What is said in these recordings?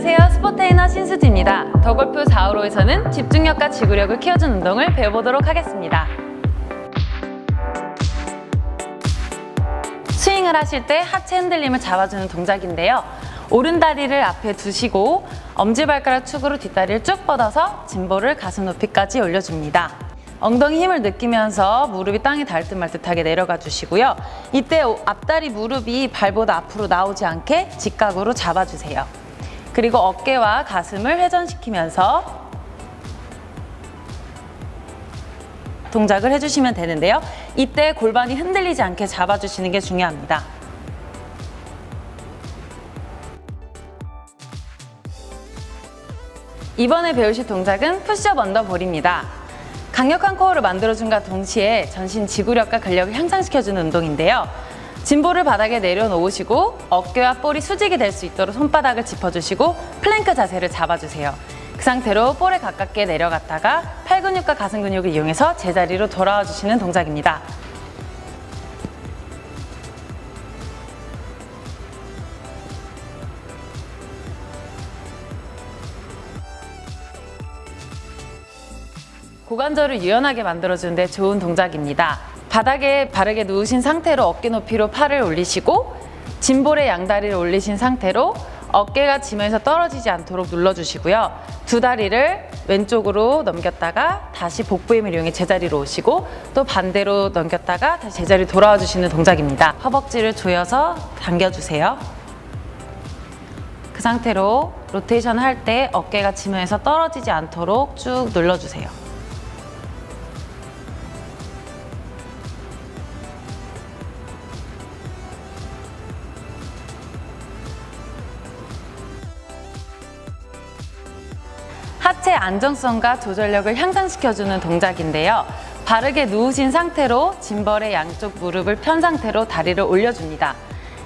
안녕하세요. 스포테이너 신수지입니다. 더골프 4호로에서는 집중력과 지구력을 키워준 운동을 배워보도록 하겠습니다. 스윙을 하실 때 하체 흔들림을 잡아주는 동작인데요. 오른 다리를 앞에 두시고 엄지발가락 축으로 뒷다리를 쭉 뻗어서 짐볼을 가슴 높이까지 올려줍니다. 엉덩이 힘을 느끼면서 무릎이 땅에 닿을 듯말 듯하게 내려가 주시고요. 이때 앞다리 무릎이 발보다 앞으로 나오지 않게 직각으로 잡아주세요. 그리고 어깨와 가슴을 회전시키면서 동작을 해주시면 되는데요. 이때 골반이 흔들리지 않게 잡아주시는 게 중요합니다. 이번에 배우실 동작은 푸시업 언더볼입니다. 강력한 코어를 만들어준과 동시에 전신 지구력과 근력을 향상시켜주는 운동인데요. 짐볼을 바닥에 내려놓으시고 어깨와 볼이 수직이 될 수 있도록 손바닥을 짚어주시고 플랭크 자세를 잡아주세요. 그 상태로 볼에 가깝게 내려갔다가 팔 근육과 가슴 근육을 이용해서 제자리로 돌아와 주시는 동작입니다. 고관절을 유연하게 만들어주는데 좋은 동작입니다. 바닥에 바르게 누우신 상태로 어깨 높이로 팔을 올리시고 짐볼의 양다리를 올리신 상태로 어깨가 지면서 떨어지지 않도록 눌러주시고요. 두 다리를 왼쪽으로 넘겼다가 다시 복부 힘을 이용해 제자리로 오시고 또 반대로 넘겼다가 다시 제자리로 돌아와 주시는 동작입니다. 허벅지를 조여서 당겨주세요. 그 상태로 로테이션 할 때 어깨가 지면에서 떨어지지 않도록 쭉 눌러주세요. 하체 안정성과 조절력을 향상시켜주는 동작인데요. 바르게 누우신 상태로 짐벌의 양쪽 무릎을 편 상태로 다리를 올려줍니다.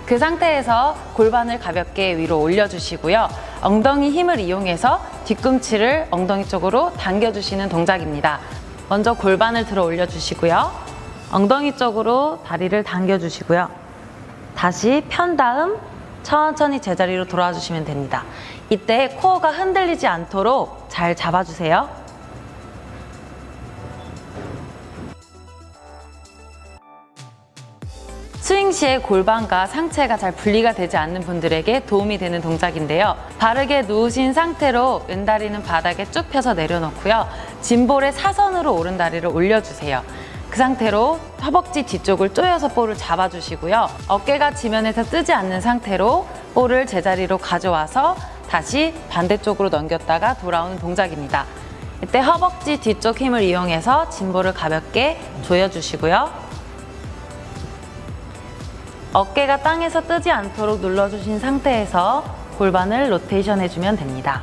그 상태에서 골반을 가볍게 위로 올려주시고요. 엉덩이 힘을 이용해서 뒤꿈치를 엉덩이 쪽으로 당겨주시는 동작입니다. 먼저 골반을 들어 올려주시고요. 엉덩이 쪽으로 다리를 당겨주시고요. 다시 편 다음 천천히 제자리로 돌아와 주시면 됩니다. 이때 코어가 흔들리지 않도록 잘 잡아주세요. 스윙 시에 골반과 상체가 잘 분리가 되지 않는 분들에게 도움이 되는 동작인데요. 바르게 누우신 상태로 왼다리는 바닥에 쭉 펴서 내려놓고요. 짐볼의 사선으로 오른 다리를 올려주세요. 그 상태로 허벅지 뒤쪽을 조여서 볼을 잡아주시고요. 어깨가 지면에서 뜨지 않는 상태로 볼을 제자리로 가져와서 다시 반대쪽으로 넘겼다가 돌아오는 동작입니다. 이때 허벅지 뒤쪽 힘을 이용해서 짐볼을 가볍게 조여주시고요. 어깨가 땅에서 뜨지 않도록 눌러주신 상태에서 골반을 로테이션 해주면 됩니다.